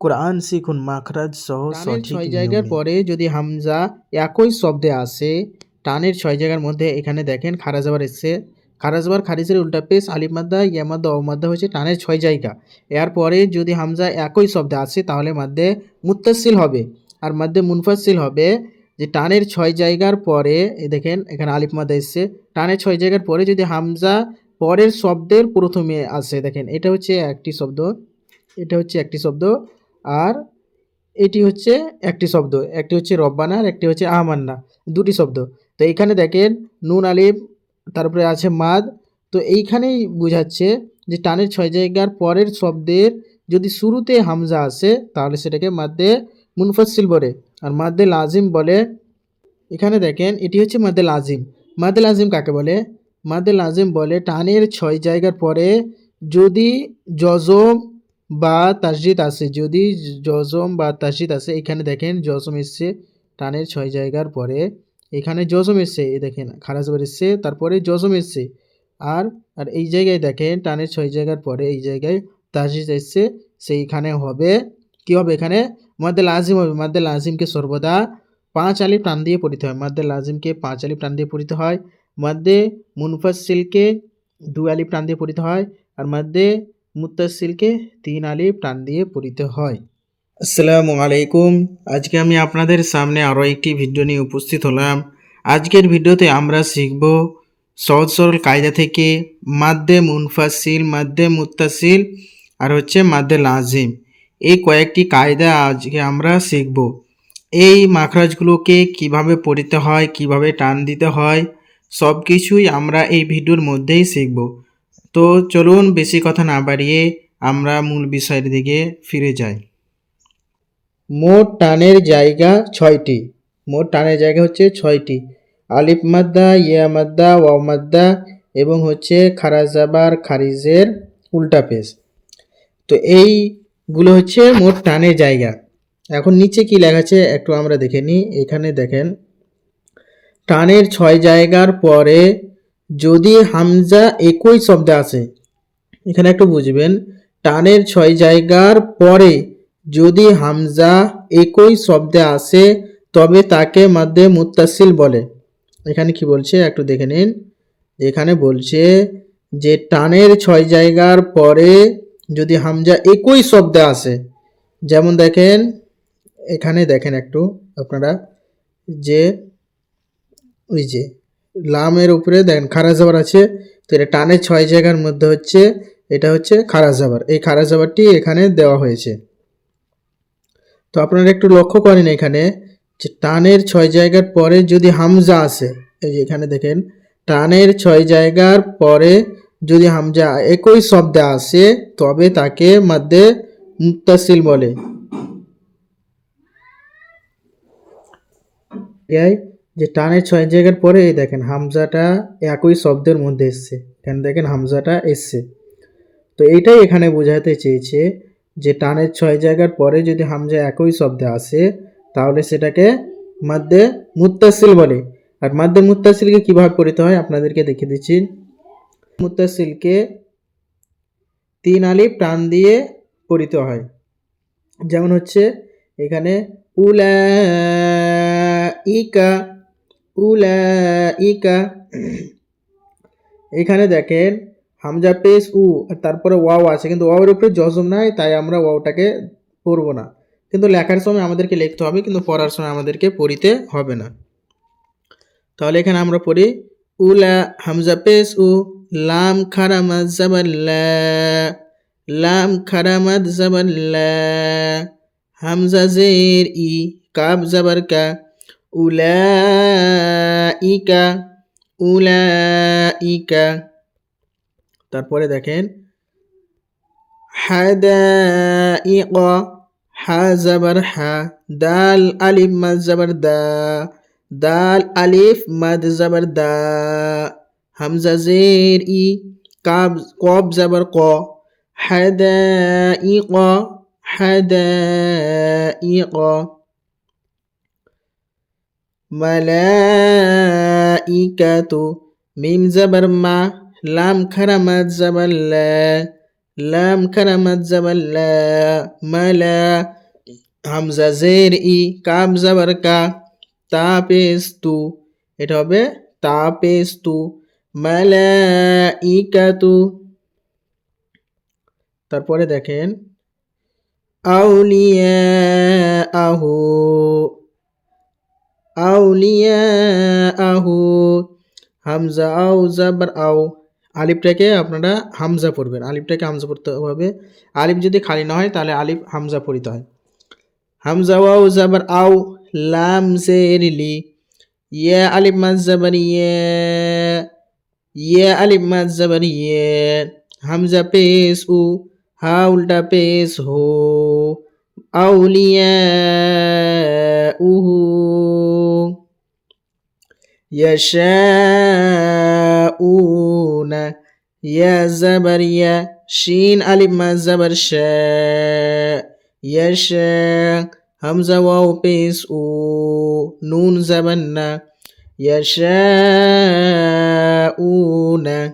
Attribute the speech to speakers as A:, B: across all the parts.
A: কোরআন শিখুন মাখরাজ সহ
B: ছয় জায়গার পরে যদি হামজা একই শব্দে আসে টানের ছয় জায়গার মধ্যে এখানে দেখেন খারাজাবার এসছে। খারাজাবার খারিজের উল্টা পেশ আলিফ মাদ্দা ইয়া মাদ্দা ও মাদ্দা হচ্ছে টানের ছয় জায়গা। এরপরে যদি হামজা একই শব্দে আসে তাহলে মাদ্দে মুত্তাসিল হবে। আর মাদ্দে মুনফাসিল হবে যে টানের ছয় জায়গার পরে দেখেন এখানে আলিফ মাদ্দা এসছে। টানের ছয় জায়গার পরে যদি হামজা পরের শব্দের প্রথমে আসে দেখেন এটা হচ্ছে একটি শব্দ এটা হচ্ছে একটি শব্দ। আর এটি হচ্ছে একটি শব্দ, একটি হচ্ছে রব্বানা আর একটি হচ্ছে আহমান্না দুটি শব্দ। তো এইখানে দেখেন নুন, আলিফ, তারপরে আছে মাদ। তো এইখানেই বোঝাচ্ছে যে টানের ছয় জায়গার পরের শব্দের যদি শুরুতে হামজা আসে, তাহলে সেটাকে মাদ্দে মুনফাসিল বলে। আর মাদ্দে লাজিম বলে, এখানে দেখেন এটি হচ্ছে মাদ্দে লাজিম। মাদ্দে লাজিম কাকে বলে? মাদ্দে লাজিম বলে টানের ছয় জায়গার পরে যদি জজম বা তাসজিদ আছে। যদি জজম বা তাসজিদ আসে এখানে দেখেন জজম এসছে, টানের ছয় জায়গার পরে। এখানে জজম এসছে, এই দেখেন খারাজবার এসছে, তারপরে জজম এসছে। আর আর এই জায়গায় দেখেন, টানের ছয় জায়গার পরে এই জায়গায় তাসজিদ এসছে, সেইখানে হবে, কি হবে এখানে? মাদ্দে লাজিম হবে। মাদ্দে লাজিমকে সর্বদা পাঁচ আলিফ টান দিয়ে পড়িতে হয়। মাদ্দে লাজিমকে পাঁচ আলিফ টান দিয়ে পড়িতে হয়। মাদ্দে মুনফাসিলকে দু আলিফ টান দিয়ে পড়িতে হয়। আর মাদ্দে মুত্তাসিলকে তিন আলিফ টান দিয়ে পড়িতে হয়। আসসালামু আলাইকুম। আজকে আমি আপনাদের সামনে আরও একটি ভিডিও নিয়ে উপস্থিত হলাম। আজকের ভিডিওতে আমরা শিখব সহজ সরল কায়দা থেকে মাদ্দে মুনফাসিল মাদ্দে মুত্তাসিল আর হচ্ছে মাদ্দে লাজিম। এই কয়েকটি কায়দা আজকে আমরা শিখব। এই মাখরাজগুলোকে কীভাবে পড়িতে হয়, কীভাবে টান দিতে হয় সব কিছুই আমরা এই ভিডিওর মধ্যেই শিখব। তো চলুন বেশি কথা না বাড়িয়ে আমরা মূল বিষয়ের দিকে ফিরে যাই। মোট টানের জায়গা ছয়টি। মোট টানের জায়গা হচ্ছে ছয়টি। আলিফ মাদ্দা, ইয়া মাদ্দা, ওয়াও মাদ্দা এবং হচ্ছে খারাজাবার খারিজের উল্টা পেশ তো এইগুলো হচ্ছে মোট টানের জায়গা। এখন নিচে কি লেখা আছে একটু আমরা দেখে নিই। এখানে দেখেন, টানের ছয় জায়গার পরে যদি হামজা একই শব্দে আসে এখানে একটু বুঝবেন, টানের ছয় জায়গার পরে যদি হামজা একই শব্দে আসে, তবে তাকে মাদ্দে মুত্তাসিল বলে। এখানে কি বলছে? একটু দেখে নিন। এখানে বলছে যে টানের ছয় জায়গার পরে যদি হামজা একই শব্দে আসে, যেমন দেখেন, এখানে দেখেন একটু আপনারা, যে, ওই যে লামের উপরে, দেখেন খারা জাবার আছে, তো এটা টানের ছয় জায়গার মধ্যে হচ্ছে, এটা হচ্ছে খারা জাবার এই খারা জাবারটি এখানে দেওয়া হয়েছে। তো আপনারা একটু লক্ষ্য করেন এখানে, যে টানের ছয় জায়গার পরে যদি হামজা আসে, এই যে এখানে দেখেন, টানের ছয় জায়গার পরে যদি হামজা একই শব্দে আসে, তবে তাকে মধ্যে মুত্তাসিল বলে। যে টানের ছয় জায়গার পরে এই দেখেন হামজাটা একই শব্দের মধ্যে এসছে। এখানে দেখেন হামজাটা এসছে। তো এইটাই এখানে বোঝাতে চেয়েছে যে টানের ছয় জায়গার পরে যদি হামজা একই শব্দে আসে, তাহলে সেটাকে মাদ্দে মুত্তাসিল বলে। আর মাদ্দে মুত্তাসিলকে কীভাবে পড়িতে হয়? আপনাদেরকে দেখিয়ে দিচ্ছি। মুত্তাসিলকে তিন আলিফ টান দিয়ে পড়িতে হয়। যেমন হচ্ছে এখানে উলা ইকা উলা ইকা এখানে দেখেন, হামজা পেস উ তারপরে ওয়াও আছে, কিন্তু ওয়াওয়ের উপরে জজম নাই, তাই আমরা ওয়াওটাকে পড়ব না। কিন্তু লেখার সময় আমাদেরকে লিখতে হবে, কিন্তু পড়ার সময় আমাদেরকে পড়িতে হবে না। তাহলে এখানে আমরা পড়ি, উলা, হামজা পেশ উ, লাম খারামাত জাবাল্লা, লাম খারামাত জাবাল্লা, হামজা জের ই, কাব জাবার কা উলা ইকা উলা ইকা তারপরে দেখেন হাদাইক হা জাবার হা, দাল আলিফ মাদ জাবার দা, দাল আলিফ মাদ জাবার দা, হামজা জের ই, কাব, কব জাবার ক হাদাইক হাদাইক মালাইকাতু মিম জাবার মা লাম খারামাত জাবার লাম খারা মাদ জাবার মালা হামজা জের ই কাব জাবার কা, তা পেস এটা হবে তা পেস তু মালা ইকাতু তারপরে দেখেন আউলিয়া আহু আহু হামজা আউ জাবার আউ আলিফটাকে আপনারা হামজা পড়বেন। আলিফটাকে হামজা পড়তে হবে। আলিফ যদি খালি না হয়, তাহলে আলিফ হামজা পড়িতে হয়। হামজা ওয়াও জাবার আউ লাম জের ইয়া আলিফ মাজ জাবার ইয়া। ইয়া আলিফ মাজ জাবার ইয়া। হামজা পেশ উ, হা উল্টা পেশ হো। أولياؤه يشاءون يا زبر يا شين ألف ما زبر شاء يشاء همزة واو بيس أو نون زبنا يشاءون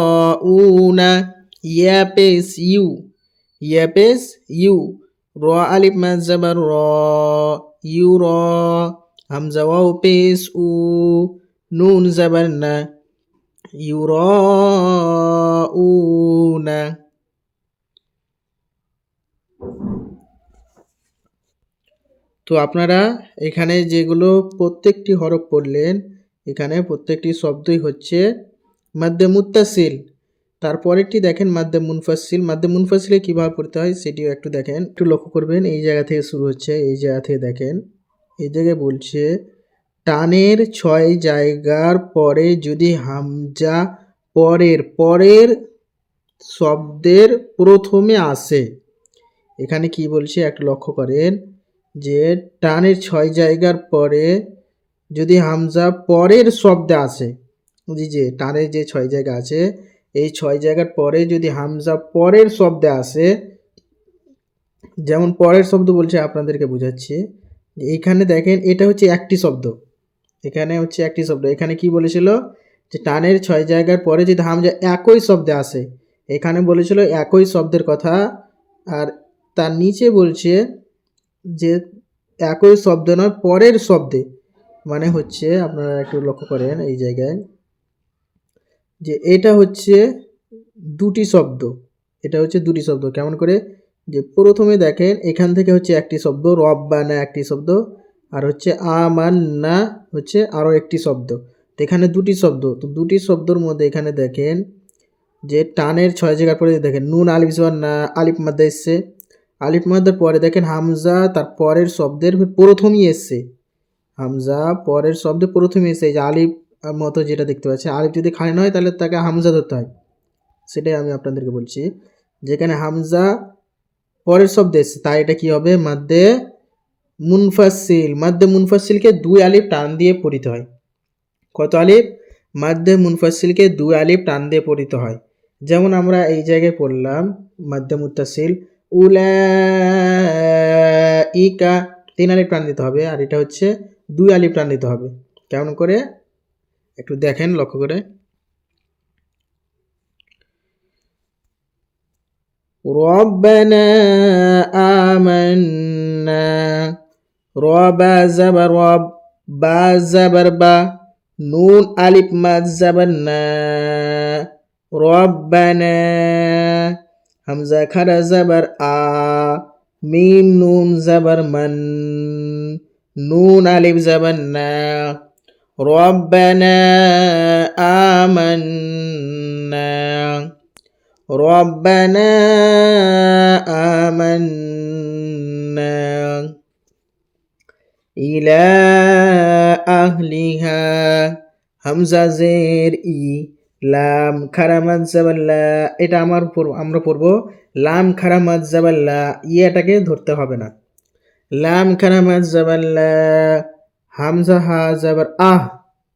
B: يراؤون يا بيس يو ইয়াপেস ইউ র আলিফ মাস জাবার র ইউ র হামজা ওয়াও পেস উ নুন জাবার না ইউ র উ না তো আপনারা এখানে যেগুলো প্রত্যেকটি হরফ পড়লেন, এখানে প্রত্যেকটি শব্দই হচ্ছে মাধ্যে মুত্তাসিল। তারপরেরটি দেখেন মাদ্দে মুনফাসিল মাদ্দে মুনফাসিলে কীভাবে পড়তে হয় সেটিও একটু দেখেন। একটু লক্ষ্য করবেন, এই জায়গা থেকে শুরু হচ্ছে, এই জায়গা থেকে দেখেন। এই জায়গায় বলছে, টানের ছয় জায়গার পরে যদি হামজা পরের পরের শব্দের প্রথমে আসে, এখানে কি বলছে, একটু লক্ষ্য করেন, যে টানের ছয় জায়গার পরে যদি হামজা পরের শব্দে আসে বুঝি যে টানের যে ছয় জায়গা আছে এই ছয় জায়গার পরে যদি হামজা পরের শব্দে আসে, যেমন পরের শব্দ বলছে আপনাদেরকে বোঝাচ্ছি এইখানে দেখেন এটা হচ্ছে একটি শব্দ। এখানে হচ্ছে একটি শব্দ। এখানে কি বলেছিল? যে টানের ছয় জায়গার পরে যদি হামজা একই শব্দে আসে, এখানে বলেছিল একই শব্দের কথা, আর তার নিচে বলছে যে একই শব্দ নয়, পরের শব্দে। মানে হচ্ছে আপনারা একটু লক্ষ্য করেন এই জায়গায়। যে এটা হচ্ছে দুটি শব্দ। এটা হচ্ছে দুটি শব্দ। কেমন করে? যে প্রথমে দেখেন এখান থেকে হচ্ছে একটি শব্দ, রব্বানা একটি শব্দ, আর হচ্ছে আমান্না হচ্ছে আরও একটি শব্দ। তো এখানে দুটি শব্দ। তো দুটি শব্দর মধ্যে এখানে দেখেন যে টানের ছয় জায়গার পরে দেখেন নুন, আলিফ না, আলিফ, মাদ্দা এসছে। আলিফ, মাদ্দার পরে দেখেন হামজা, তার পরের শব্দের প্রথমই এসছে। হামজা, পরের শব্দে প্রথমই এসছে। যে আলিফ মতো যেটা দেখতে পাচ্ছি। আলিফ যদি খালি নয় তাহলে তাকে হামজা ধরতে হয়। সেটাই আমি আপনাদেরকে বলছি। যেখানে হামজা পরের শব্দ এসছে তাই এটা কি হবে? মাদ্দে মুনফাসিল মাদ্দে মুনফাসিলকে দুই আলিফ টান দিয়ে পড়িতে হয়। কত আলিফ? মাদ্দে মুনফাসিলকে দুই আলিফ টান দিয়ে পড়িতে হয়। যেমন আমরা এই জায়গায় পড়লাম, মাদ্দে মুতাসিল উলা ইকা তিন আলিফ টান দিতে হবে। আর এটা হচ্ছে দুই আলিফ টান দিতে হবে। কেমন করে? একটু দেখেন লক্ষ্য করে ربنا آمنا ربا زبر رب با زبر با نون ألف مد زبر نا ربنا همزة خرا زبر آ ميم نون زبر من نون ألف زبر نا ربنا آمنا ربنا آمنا إلى أهلها হামজা জের ই লাম খারামাত জাবাল্লা এটা আমার পড়ব আমরা পড়ব লাম খারামাত জাবাল্লা ইয়েটাকে ধরতে হবে না লাম খারামাত জাবাল্লা হামজা হা জাবার আহ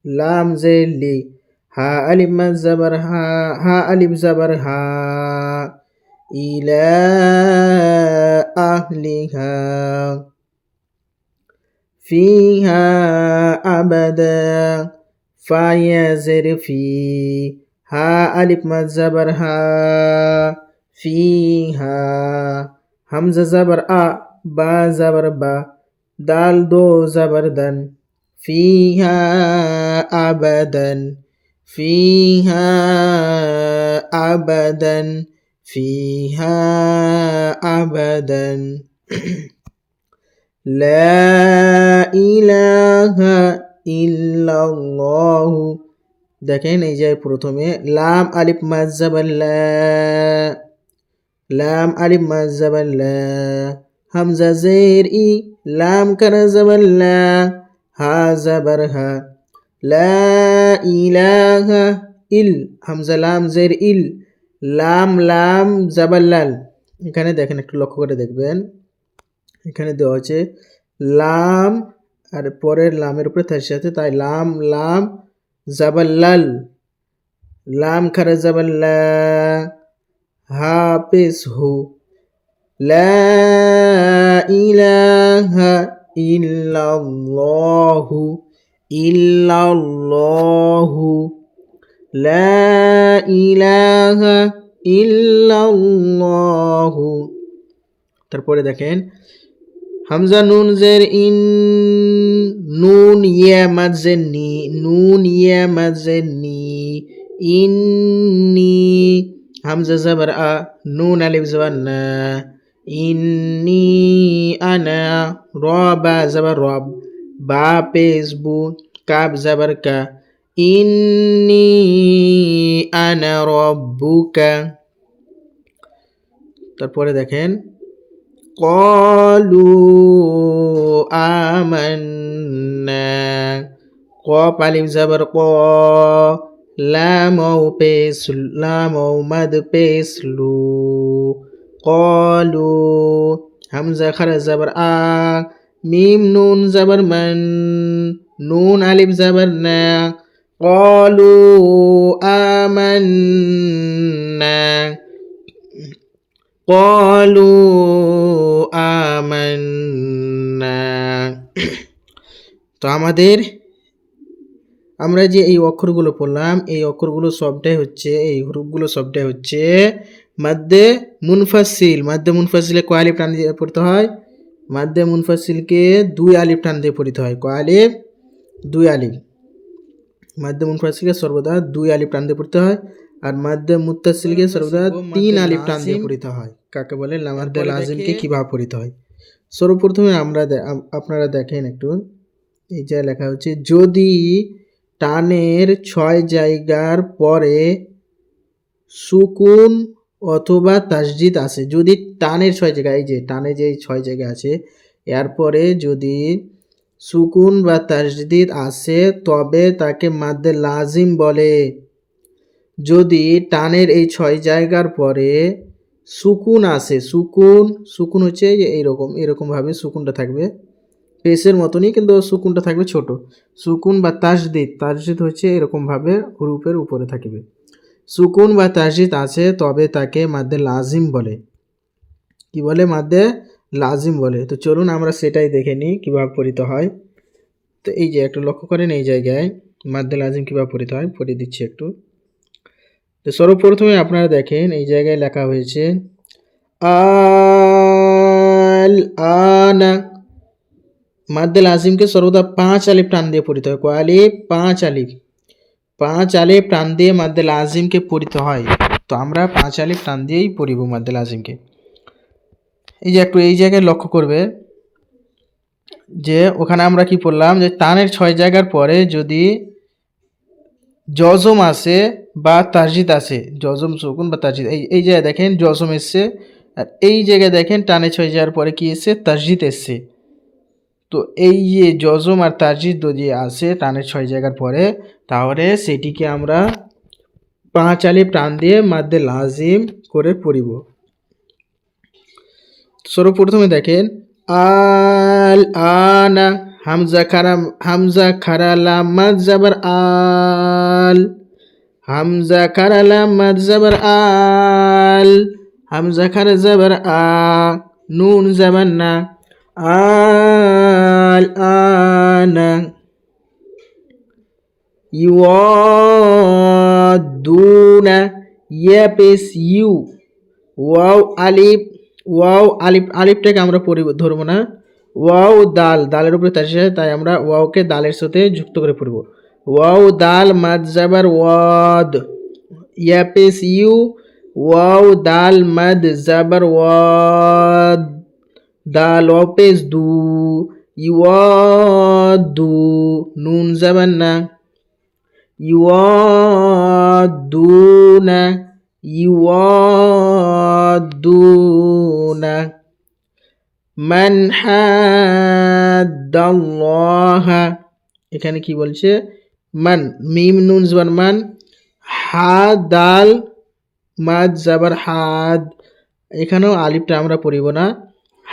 B: লাম জের লি হা আলিফ মাদ জাবার হা হা আলিফ জাবার হা ইলা আহলিহা ফিহা আবাদা ফায়াজের ফি হা আলিফ মাদ জাবার হা ফিহা হামজা জাবার আ বা জাবার বা দাল দো জাবার দান ফিহা আবাদান ফিহা আবাদান ফিহা আবাদান لا إله إلا الله দেখেন এই যে প্রথমে লাম আলিফ মাজাবাল্লা লাম আলিফ মাজাবাল্লা হামজা জের ই লাম কারা জাবাল্লা হা জাবার হা লা ইল হামজা লাম জের ইল লাম লাম জাবাল্লাল এখানে দেখেন, একটু লক্ষ্য করে দেখবেন। এখানে দেওয়া আছে লাম, আর পরের লামের উপরে তার সাথে তাই লাম লাম জাবাল্লাল লাম খারা জাবাল্লা হাফিজ হু। লা ইলাহা ইল্লাল্লাহু ইল্লাল্লাহু লা ইলাহা ইল্লাল্লাহু। তারপরে দেখেন, হামজা নুন জের ইন, নুন ইয়া মাজের নি নুন ইয়া মাজের নি ইন্নি, হামজা জাবার আ, নুন আলিফ জাবার না। ইন্নি আনা র বা জবর রব বা পেসবু কাব জবর কা ইন্নি আনা রব্বুকা তারপরে দেখেন, কলু আমান্না। ক পালিম জবর, ক। লামৌ পেস লামৌ মদ পেসলু قالوا همزة خرج زبر آ ميم نون زبر من نون ألف زبر نا قالوا آمنا قالوا آمنا তো আমাদের আমরা যে এই অক্ষরগুলো পড়লাম এই অক্ষরগুলো সবটাই হচ্ছে এই গ্রুপগুলো সবটাই হচ্ছে মাদ্দে মুনফাসিল মাদ্দে মুনফাসিলে কয় আলিফ টান দিয়ে পড়তে হয়? মাদ্দে মুনফাসিলকে দুই আলিফ টান দিয়ে পড়তে হয়। কয় আলিফ দুই আলিফ। মাদ্দে মুনফাসিলকে সর্বদা দুই আলিফ টান দিয়ে পড়তে হয় আর মাদ্দে মুত্তাসিলকে সর্বদা তিন আলিফ টান দিয়ে পড়িতে হয়। কাকে বলে? লামাদ্দে লাজিমকে কীভাবে পড়িতে হয়? সর্বপ্রথমে আমরা আপনারা দেখেন একটু। এই যে লেখা হচ্ছে যদি টানের ছয় জায়গার পরে সুকুন অথবা তাসজিদ আছে। যদি টানের ছয় জায়গা এই যে টানে যে ছয় জায়গা আছে, এরপরে যদি সুকুন বা তাসদিদ আসে তবে তাকে মাদ্দে লাজিম বলে। যদি টানের এই ছয় জায়গার পরে সুকুন আসে সুকুন সুকুন হচ্ছে এইরকম, এরকমভাবে সুকুনটা থাকবে। পেসের মতনই, কিন্তু সুকুনটা থাকবে ছোট। সুকুন বা তাসদিদ তাসদিদ হচ্ছে এরকমভাবে হুরুপের উপরে থাকবে। সুকুন বা তাসদিদ আছে, তবে তাকে মাদ্দে লাজিম বলে। কি বলে? মাদ্দে লাজিম বলে। তো চলুন আমরা সেটাই দেখে নিই কীভাবে পড়িতে হয়। তো এই যে একটু লক্ষ্য করেন এই জায়গায় মাদ্দে লাজিম কীভাবে পড়িতে হয় পড়িয়ে দিচ্ছি একটু। তো সর্বপ্রথমে আপনারা দেখেন এই জায়গায় লেখা হয়েছে, আল আনা। মাদ্দেল আজিমকে সর্বদা পাঁচ আলিফ টান দিয়ে পড়িতে হয়। কয় পাঁচ আলিফ। পাঁচ আলিফ প্রাণ দিয়ে মাদ্দেল আজিমকে পড়িতে হয়। তো আমরা পাঁচ আলিফ প্রাণ দিয়েই পড়িব মাদ্দেল আজিমকে। এই যে একটু এই জায়গায় লক্ষ্য করবে যে ওখানে আমরা কি পড়লাম যে টানের ছয় জায়গার পরে যদি জজম আসে বা তারজিদ আসে, জজম সুকুন বা তারজিদ এই এই জায়গায় দেখেন জজম এসছে, আর এই জায়গায় দেখেন টানে ছয় যাওয়ার পরে কি এসছে? তারজিদ এসছে। তো এই যে জজম আর তারজিদ যদি আসে টানের ছয় জায়গার পরে, তাহলে সেটিকে আমরা পাঁচ আলিফ টান দিয়ে মাদ্দে লাজিম করে পড়িব। সর্বপ্রথমে দেখেন, আল আনা হামজা খারাম হামজা খারালা মাদ জাবার আল, হামজা খারালা মাদ জাবার আল, হামজা খারা জাবার আ, নুন জাবার না ইউয়াদুনা ইয়া পেশ ইউ। ওয়াও আলিফ ওয়াও আলিফ, আলিফটাকে আমরা পরি, ধরবো না। ওয়াও দাল, দালের উপরে তার সাথে, তাই আমরা ওয়াওকে দালের সাথে যুক্ত করে পড়ব। ওয়াও দাল মাদ জাবার ওয়াদ। ইয়া পেশ ইউ, ওয়াও দাল মাদ জাবার ওয়াদ। দাল অপেস দু ইওয়াদু নুন জাবার না ইওয়াদুনা ইওয়াদুনা মান হাদ্দাল্লাহ এখানে কি বলছে? মান মিম নুন জবর মান হা দাল মাদ জাবার হাদ এখানেও আলিফটা আমরা পড়িব না।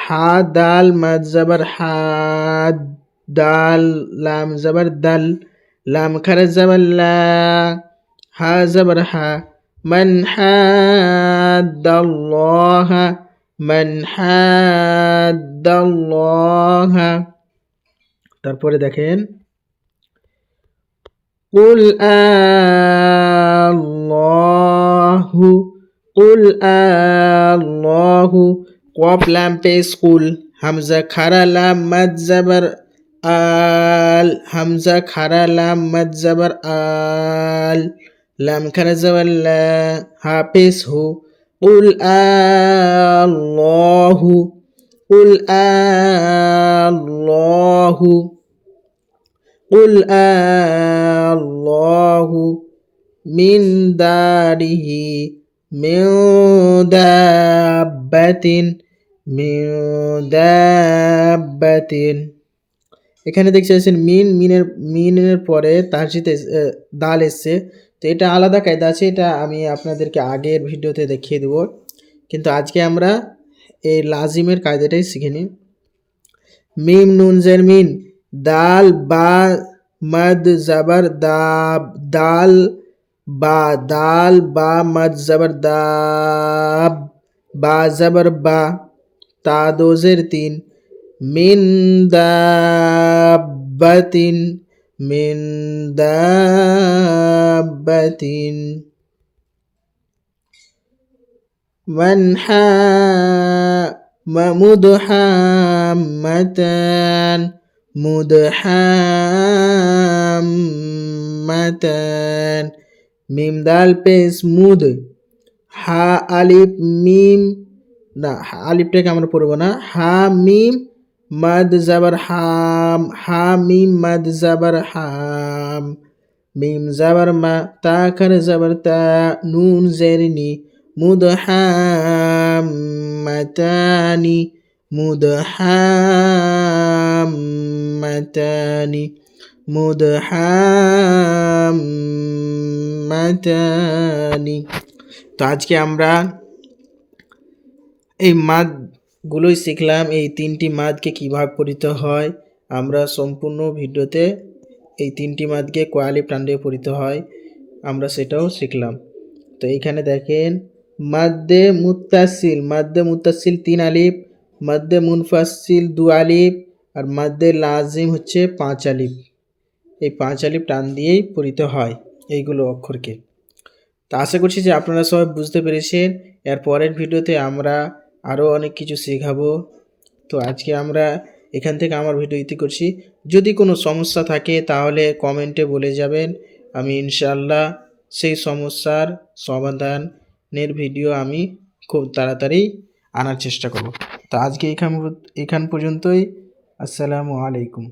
B: হা দাল মাদ জাবার হাদ দাল লাম জাবার দাল লাম খারা জাবার লা হা জাবার হা মান হাদ্দাল্লাহ মান হাদ্দাল্লাহ তারপরে দেখেন قل আল্লাহু قل আল্লাহু قوب لام پیش قول همزه خرا لام مد زبر آل همزه خرا لام مد زبر آل لام خرا زبر لا ها پیش هو قل الله قل الله قل الله من داره من دابة মিন দাব্বাতিন। এখানে দেখতে পাচ্ছেন মিন, মিনের মিনের পরে তাহসিতে দাল এসছে। তো এটা আলাদা কায়দা আছে, এটা আমি আপনাদেরকে আগের ভিডিওতে দেখিয়ে দেব। কিন্তু আজকে আমরা এই লাজিমের কায়দাটাই শিখে নিই। মিম, নুন, জের, মিন, দাল, বা, মদ, জবর, দাব, দাল, বা দাল, বা, মদ, জবর, দাব, বা, জবর, বা। তা দো জের তিন মিন দাব্বাতিন মিন দাব্বাতিন من حا مدحمتان مدحمتان মিম দাল পেস মুদ হা আলিফ মিম না আলিফটাকে আমরা পড়ব না। হা, মিম, মাদ, জাবার, হাম। হা, মিম, মাদ, জাবার, হাম। মিম, জাবার, মা, তা, খার, জাবার, তা। নুন জেরনি মুদহাম্মাতানি মুদহাম্মাতানি মুদহাম্মাতানি তো আজকে আমরা এই মাদগুলোই শিখলাম, এই তিনটি মাদকে কীভাবে পড়িতে হয়, আমরা সম্পূর্ণ ভিডিওতে এই তিনটি মাদকে কোয়ালি প্রাণ পড়িতে হয়, আমরা সেটাও শিখলাম। তো এইখানে দেখেন মাদ্দে মুত্তাসিল মাদ্দে মুত্তাসিল তিন আলিফ মাদ্দে মুনফাসিল দু আলিফ, আর মাদ্দে লাজিম হচ্ছে পাঁচ আলিফ। এই পাঁচ আলিফ টান দিয়েই পড়িতে হয় এইগুলো অক্ষরকে। তা আশা করছি যে আপনারা সবাই বুঝতে পেরেছেন। এর পরের ভিডিওতে আমরা আরও অনেক কিছু শেখাবো। তো আজকে আমরা এখান থেকে আমার ভিডিও ইতি করছি। যদি কোনো সমস্যা থাকে তাহলে কমেন্টে বলে যাবেন। আমি ইনশাল্লাহ সেই সমস্যার সমাধানের ভিডিও আমি খুব তাড়াতাড়ি আনার চেষ্টা করব। তো আজকে এখান এখান পর্যন্তই। আসসালামু আলাইকুম।